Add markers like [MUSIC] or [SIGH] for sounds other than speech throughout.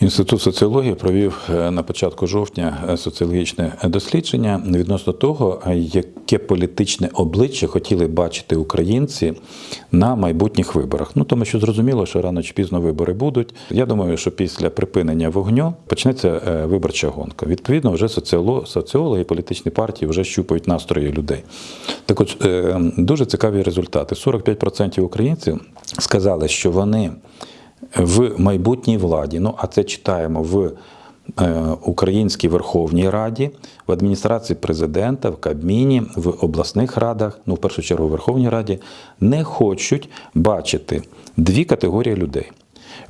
Інститут соціології провів е, на початку жовтня е, соціологічне дослідження відносно того, е, яке політичне обличчя хотіли бачити українці на майбутніх виборах. Ну тому що зрозуміло, що рано чи пізно вибори будуть. Я думаю, що після припинення вогню почнеться виборча гонка. Відповідно, вже соціологи і політичні партії вже щупають настрої людей. Так от дуже цікаві результати. 45% українців сказали, що вони в майбутній владі. Ну, а це читаємо в е, Українській Верховній Раді, в адміністрації президента, в Кабміні, в обласних радах, ну в першу чергу в Верховній Раді, не хочуть бачити дві категорії людей.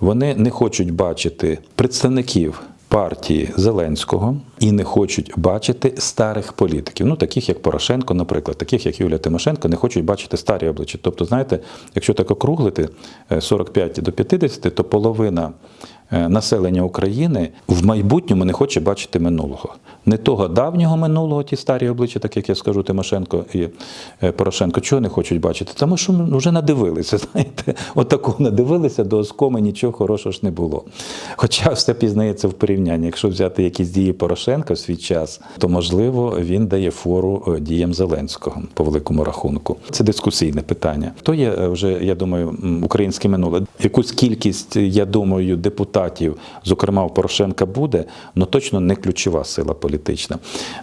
Вони не хочуть бачити представників партії Зеленського і не хочуть бачити старих політиків, ну таких як Порошенко, наприклад, таких як Юлія Тимошенко, не хочуть бачити старі обличчя. Тобто, знаєте, якщо так округлити е, 45 до 50, то половина населення України в майбутньому не хоче бачити минулого. Не того давнього минулого, ті старі обличчя, так як я скажу, Тимошенко і е, Порошенко, чого не хочуть бачити? Тому що ну, вже надивилися, [LAUGHS] знаєте, от надивилися, до оскоми нічого хорошого ж не було. Хоча все пізнається в порівнянні. Якщо взяти якісь дії Порошенка в свій час, то можливо він дає фору е, діям Зеленського по великому рахунку. Це дискусійне питання. То є е, вже, я думаю, українське минуле. Якусь кількість, я думаю, депутатів, зокрема у Порошенка, буде, але точно не ключова сила політична.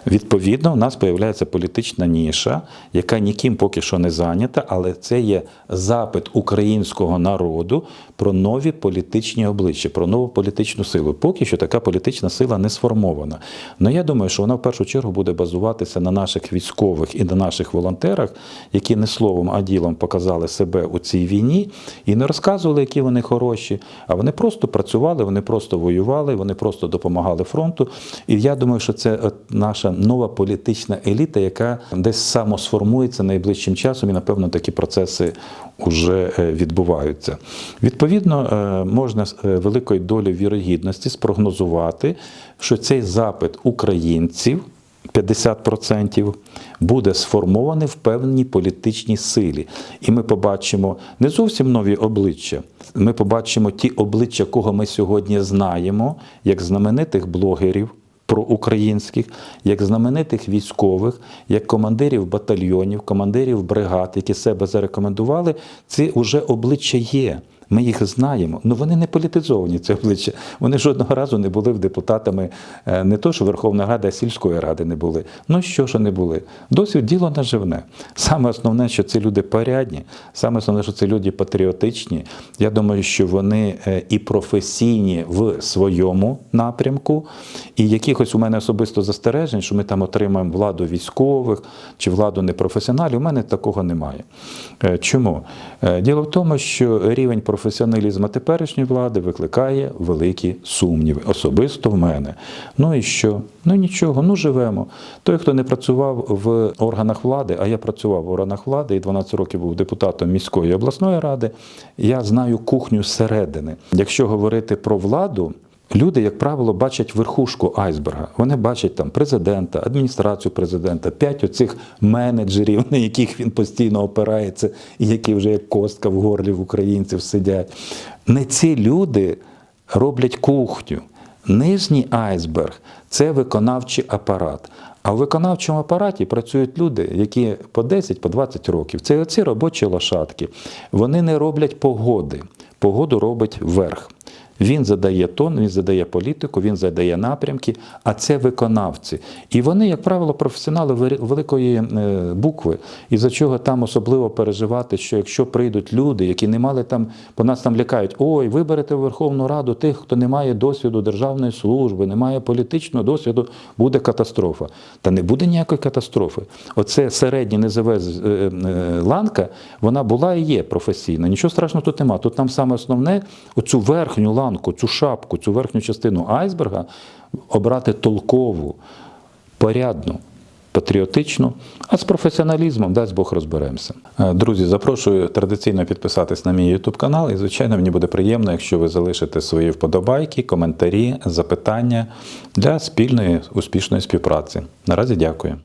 Відповідно, у нас з'являється політична ніша, яка ніким поки що не зайнята, але це є запит українського народу про нові політичні обличчя, про нову політичну силу. Поки що така політична сила не сформована. Але я думаю, що вона в першу чергу буде базуватися на наших військових і на наших волонтерах, які не словом, а ділом показали себе у цій війні і не розказували, які вони хороші, а вони просто працювали, вони просто воювали, вони просто допомагали фронту. І я думаю, що це от наша нова політична еліта, яка десь самосформується найближчим часом, і напевно такі процеси вже е, відбуваються. Відповідно, е, можна з е, великою долею вірогідності спрогнозувати, що цей запит українців. 50% буде сформований в певній політичній силі. І ми побачимо не зовсім нові обличчя. Ми побачимо ті обличчя, кого ми сьогодні знаємо, як знаменитих блогерів проукраїнських, як знаменитих військових, як командирів батальйонів, командирів бригад, які себе зарекомендували. Ці вже обличчя є. Ми їх знаємо, але вони не політизовані, ці обличчя. Вони жодного разу не були депутатами е, не то, що Верховна Рада, а сільської ради не були. Ну що ж не були? Досвід діло наживне. Саме основне, що це люди порядні, саме основне, що це люди патріотичні. Я думаю, що вони е, і професійні в своєму напрямку, і якихось у мене особисто застережень, що ми там отримаємо владу військових чи владу непрофесіоналів. У мене такого немає. Е, Чому? Діло в тому, що рівень професіоналізму теперішньої влади викликає великі сумніви, особисто в мене. Ну і що? Ну нічого, ну живемо. Той, хто не працював в органах влади, а я працював в органах влади і 12 років був депутатом міської і обласної ради, я знаю кухню зсередини. Якщо говорити про владу, Люди, як правило, бачать верхушку айсберга. Вони бачать там президента, адміністрацію президента, п'ять оцих менеджерів, [LAUGHS] на яких він постійно опирається, і які вже як костка в горлі в українців сидять. Не ці люди роблять кухню. Нижній айсберг це виконавчий апарат. А в виконавчому апараті працюють люди, які по 10, по 20 років. Це оці робочі лошадки. Вони не роблять погоди. Погоду робить верх. Він задає тон, він задає політику, він задає напрямки, а це виконавці. І вони, як правило, професіонали великої е, букви. І за чого там особливо переживати, що якщо прийдуть люди, які не мали там, по нас там лякають, ой, виберете в Верховну Раду тих, хто не має досвіду державної служби, не має політичного досвіду, буде катастрофа. Та не буде ніякої катастрофи. Оце середня низове е, е, ланка, вона була і є професійна. Нічого страшного тут нема. Тут нам саме основне оцю верхню ланку, цю шапку, цю верхню частину айсберга обрати толкову, порядну. Патріотичну, а з професіоналізмом, дасть Бог розберемося. Е, Друзі, запрошую традиційно підписатись на мій YouTube канал. І, звичайно, мені буде приємно, якщо ви залишите свої вподобайки, коментарі, запитання для спільної успішної співпраці. Наразі дякую.